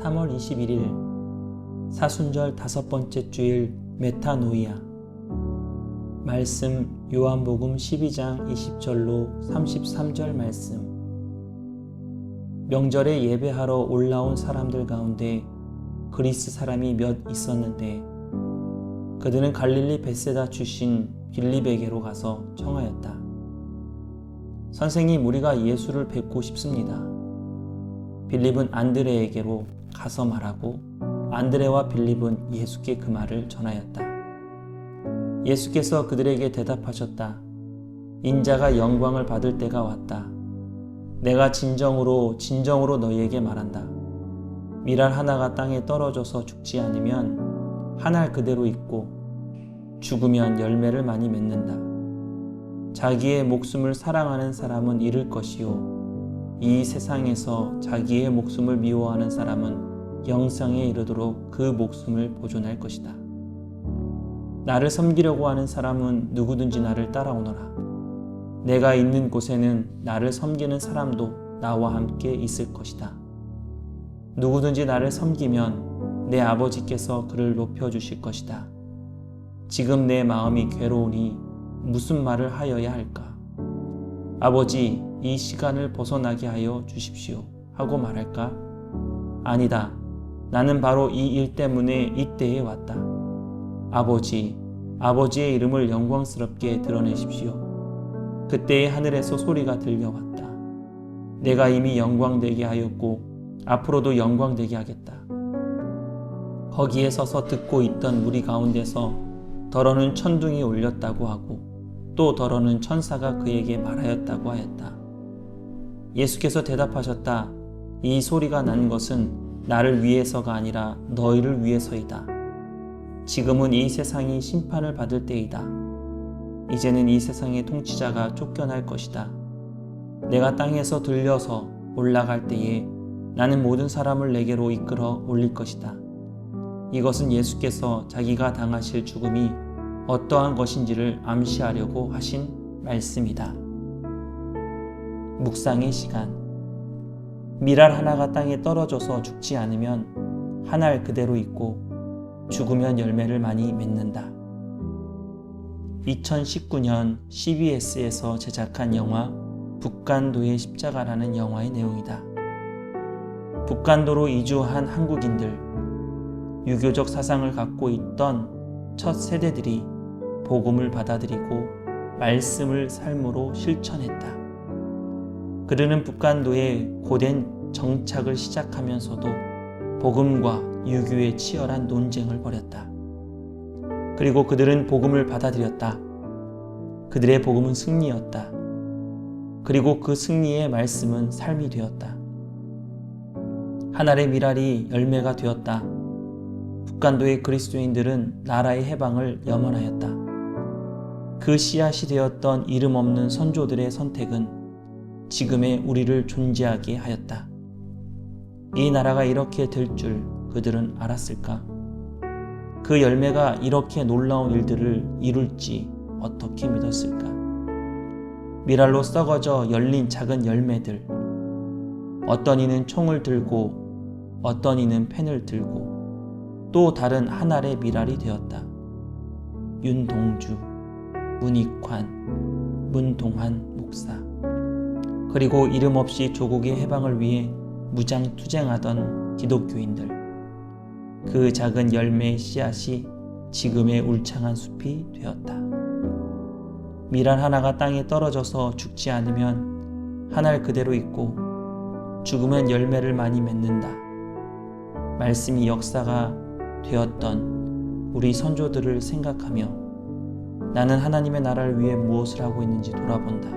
3월 21일 사순절 다섯 번째 주일 메타노이아 말씀 요한복음 12장 20절로 33절 말씀 명절에 예배하러 올라온 사람들 가운데 그리스 사람이 몇 있었는데 그들은 갈릴리 베세다 출신 빌립에게로 가서 청하였다. 선생님 우리가 예수를 뵙고 싶습니다. 빌립은 안드레에게로 가서 말하고 안드레와 빌립은 예수께 그 말을 전하였다. 예수께서 그들에게 대답하셨다. 인자가 영광을 받을 때가 왔다. 내가 진정으로 진정으로 너희에게 말한다. 미랄 하나가 땅에 떨어져서 죽지 않으면 한 알 그대로 있고 죽으면 열매를 많이 맺는다. 자기의 목숨을 사랑하는 사람은 잃을 것이요. 이 세상에서 자기의 목숨을 미워하는 사람은 영상에 이르도록 그 목숨을 보존할 것이다. 나를 섬기려고 하는 사람은 누구든지 나를 따라오너라. 내가 있는 곳에는 나를 섬기는 사람도 나와 함께 있을 것이다. 누구든지 나를 섬기면 내 아버지께서 그를 높여주실 것이다. 지금 내 마음이 괴로우니 무슨 말을 하여야 할까? 아버지, 이 시간을 벗어나게 하여 주십시오. 하고 말할까? 아니다. 나는 바로 이 일 때문에 이때에 왔다. 아버지, 아버지의 이름을 영광스럽게 드러내십시오. 그때의 하늘에서 소리가 들려왔다. 내가 이미 영광되게 하였고, 앞으로도 영광되게 하겠다. 거기에 서서 듣고 있던 우리 가운데서 더러는 천둥이 울렸다고 하고, 또 더러는 천사가 그에게 말하였다고 하였다. 예수께서 대답하셨다. 이 소리가 난 것은 나를 위해서가 아니라 너희를 위해서이다. 지금은 이 세상이 심판을 받을 때이다. 이제는 이 세상의 통치자가 쫓겨날 것이다. 내가 땅에서 들려서 올라갈 때에 나는 모든 사람을 내게로 이끌어 올릴 것이다. 이것은 예수께서 자기가 당하실 죽음이 어떠한 것인지를 암시하려고 하신 말씀이다. 묵상의 시간. 미랄 하나가 땅에 떨어져서 죽지 않으면 한 알 그대로 있고 죽으면 열매를 많이 맺는다. 2019년 CBS에서 제작한 영화 북간도의 십자가라는 영화의 내용이다. 북간도로 이주한 한국인들, 유교적 사상을 갖고 있던 첫 세대들이 복음을 받아들이고 말씀을 삶으로 실천했다. 그들은 북간도에 고된 정착을 시작하면서도 복음과 유교의 치열한 논쟁을 벌였다. 그리고 그들은 복음을 받아들였다. 그들의 복음은 승리였다. 그리고 그 승리의 말씀은 삶이 되었다. 하늘의 미랄이 열매가 되었다. 북간도의 그리스도인들은 나라의 해방을 염원하였다. 그 씨앗이 되었던 이름 없는 선조들의 선택은 지금의 우리를 존재하게 하였다. 이 나라가 이렇게 될 줄 그들은 알았을까? 그 열매가 이렇게 놀라운 일들을 이룰지 어떻게 믿었을까? 미랄로 썩어져 열린 작은 열매들. 어떤 이는 총을 들고, 어떤 이는 펜을 들고, 또 다른 한 알의 미랄이 되었다. 윤동주, 문익환, 문동환 목사. 그리고 이름 없이 조국의 해방을 위해 무장 투쟁하던 기독교인들. 그 작은 열매의 씨앗이 지금의 울창한 숲이 되었다. 미랄 하나가 땅에 떨어져서 죽지 않으면 한 알 그대로 있고 죽으면 열매를 많이 맺는다. 말씀이 역사가 되었던 우리 선조들을 생각하며 나는 하나님의 나라를 위해 무엇을 하고 있는지 돌아본다.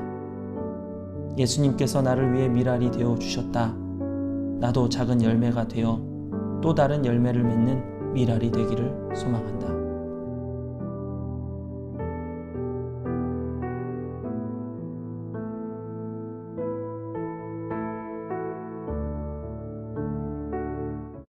예수님께서 나를 위해 미랄이 되어 주셨다. 나도 작은 열매가 되어 또 다른 열매를 맺는 미랄이 되기를 소망한다.